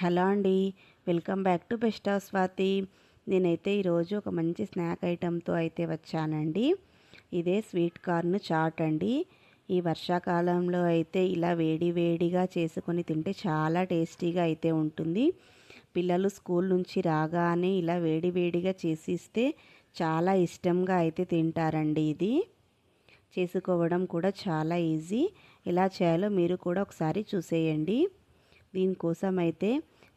Hello అండి welcome back to best of Swathi. నేనైతే ఈరోజు ఒక మంచి స్నాక్ ఐటెంతో అయితే వచ్చానండి. ఇదే స్వీట్ కార్న్ చాట్ అండి. ఈ వర్షాకాలంలో అయితే ఇలా వేడి వేడిగా చేసుకొని తింటే చాలా టేస్టీగా అయితే ఉంటుంది. పిల్లలు స్కూల్ నుంచి రాగానే ఇలా వేడి వేడిగా చేసి ఇస్తే చాలా ఇష్టంగా అయితే తింటారండి ఇది. చేసుకోవడం కూడా చాలా ఈజీ. ఎలా చేయాలో మీరు కూడా ఒకసారి చూసేయండి. దీనికోసం అయితే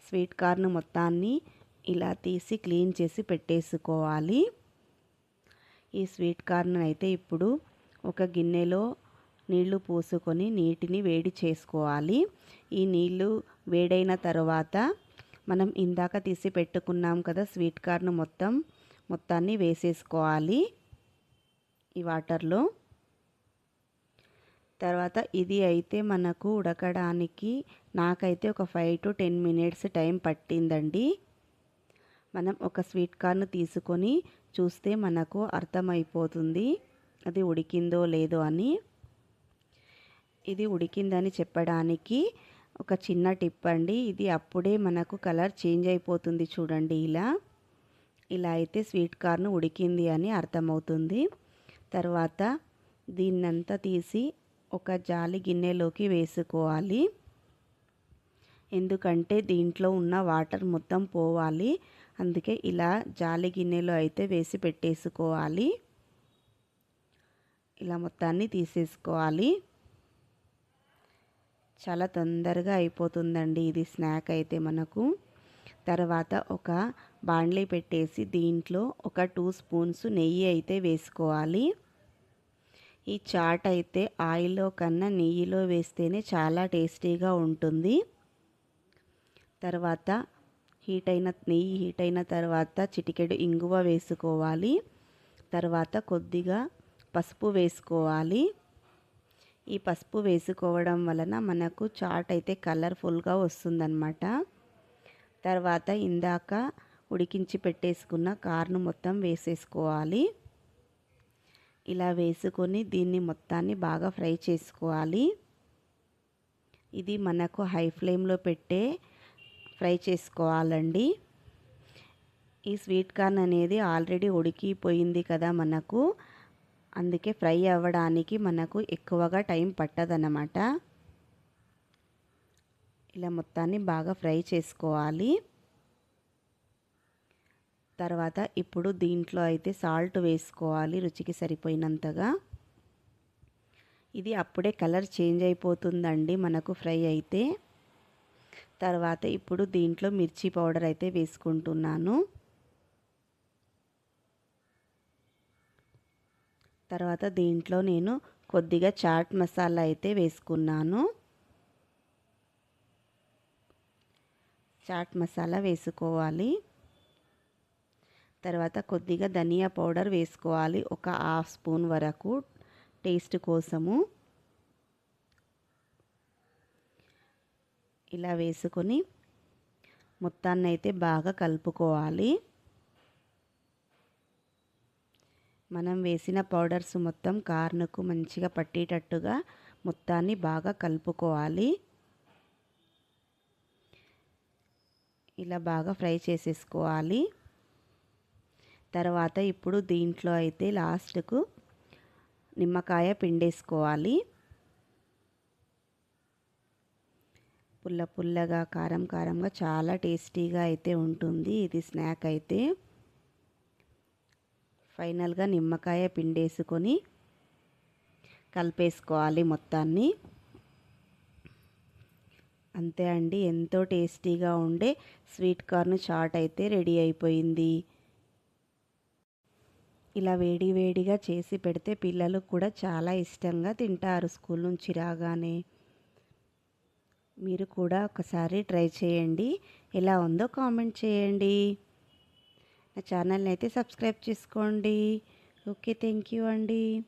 స్వీట్ కార్న్ మొత్తాన్ని ఇలా తీసి క్లీన్ చేసి పెట్టేసుకోవాలి. ఈ స్వీట్ కార్న్ అయితే ఇప్పుడు ఒక గిన్నెలో నీళ్ళు పోసుకొని నీటిని వేడి చేసుకోవాలి. ఈ నీళ్ళు వేడైన తర్వాత మనం ఇందాక తీసి పెట్టుకున్నాం కదా స్వీట్ కార్న్ మొత్తం మొత్తాన్ని వేసేసుకోవాలి. ఈ వాటర్లో తర్వాత ఇది అయితే మనకు ఉడకడానికి నాకైతే ఒక five to ten minutes time పట్టిందండి. మనం ఒక స్వీట్ కార్న్ తీసుకొని చూస్తే మనకు అర్థమైపోతుంది. అది ఉడికిందో లేదో అని. ఇది ఉడికిందని చెప్పడానికి ఒక చిన్న టిప్ అండి. ఇది అప్పుడే మనకు కలర్ చేంజ్ అయిపోతుంది చూడండి ఇలా. ఇలా అయితే స్వీట్ కార్న్ ఉడికింది అని అర్థమవుతుంది. తర్వాత దీన్నంతా తీసి ఒక జాలి గిన్నెలోకి వేసుకోవాలి. ఎందుకంటే దీంట్లో ఉన్న వాటర్ మొత్తం పోవాలి. అందుకే ఇలా జాలి గిన్నెలో అయితే వేసి పెట్టేసుకోవాలి. ఇలా మొత్తాన్ని తీసేసుకోవాలి. చాలా తొందరగా అయిపోతుందండి ఇది స్నాక్ అయితే మనకు. తర్వాత ఒక బాండ్లీ పెట్టేసి దీంట్లో ఒక టూ స్పూన్స్ నెయ్యి అయితే వేసుకోవాలి. ఈ చాట్ అయితే ఆయిల్లో కన్నా నెయ్యిలో వేస్తేనే చాలా టేస్టీగా ఉంటుంది. తర్వాత హీట్ అయిన నెయ్యి హీట్ అయిన తర్వాత చిటికెడు ఇంగువ వేసుకోవాలి. తర్వాత కొద్దిగా పసుపు వేసుకోవాలి. ఈ పసుపు వేసుకోవడం వలన మనకు చాట్ అయితే కలర్ఫుల్గా వస్తుందన్నమాట. తర్వాత ఇందాక ఉడికించి పెట్టేసుకున్న కార్ను మొత్తం వేసేసుకోవాలి. ఇలా వేసుకొని దీన్ని మొత్తాన్ని బాగా ఫ్రై చేసుకోవాలి. ఇది మనకు హై ఫ్లేమ్లో పెట్టే ఫ్రై చేసుకోవాలండి. ఈ స్వీట్ కార్న్ అనేది ఆల్రెడీ ఉడికిపోయింది కదా మనకు. అందుకే ఫ్రై అవ్వడానికి మనకు ఎక్కువగా టైం పట్టదన్నమాట. ఇలా మొత్తాన్ని బాగా ఫ్రై చేసుకోవాలి. తర్వాత ఇప్పుడు దీంట్లో అయితే సాల్ట్ వేసుకోవాలి రుచికి సరిపోయినంతగా. ఇది అప్పుడే కలర్ చేంజ్ అయిపోతుందండి మనకు ఫ్రై అయితే. తర్వాత ఇప్పుడు దీంట్లో మిర్చి పౌడర్ అయితే వేసుకుంటున్నాను. తర్వాత దీంట్లో నేను కొద్దిగా చాట్ మసాలా అయితే వేసుకున్నాను. చాట్ మసాలా వేసుకోవాలి. తర్వాత కొద్దిగా ధనియా పౌడర్ వేసుకోవాలి. ఒక హాఫ్ స్పూన్ వరకు టేస్ట్ కోసము. ఇలా వేసుకొని మొత్తాన్ని అయితే బాగా కలుపుకోవాలి. మనం వేసిన పౌడర్స్ మొత్తం కార్నుకు మంచిగా పట్టేటట్టుగా మొత్తాన్ని బాగా కలుపుకోవాలి. ఇలా బాగా ఫ్రై చేసేసుకోవాలి. తర్వాత ఇప్పుడు దీంట్లో అయితే లాస్ట్కు నిమ్మకాయ పిండేసుకోవాలి. పుల్ల పుల్లగా కారం కారంగా చాలా టేస్టీగా అయితే ఉంటుంది. ఇది స్నాక్ అయితే. ఫైనల్గా నిమ్మకాయ పిండేసుకొని కలిపేసుకోవాలి మొత్తాన్ని. అంతే అండి. ఎంతో టేస్టీగా ఉండే స్వీట్ కార్న్ చాట్ అయితే రెడీ అయిపోయింది. ఇలా వేడి వేడిగా చేసి పెడితే పిల్లలు కూడా చాలా ఇష్టంగా తింటారు స్కూల్ నుంచి రాగానే. మీరు కూడా ఒకసారి ట్రై చేయండి. ఎలా ఉందో కామెంట్ చేయండి. నా ఛానల్ని అయితే సబ్స్క్రైబ్ చేసుకోండి. ఓకే థ్యాంక్ యూ అండి.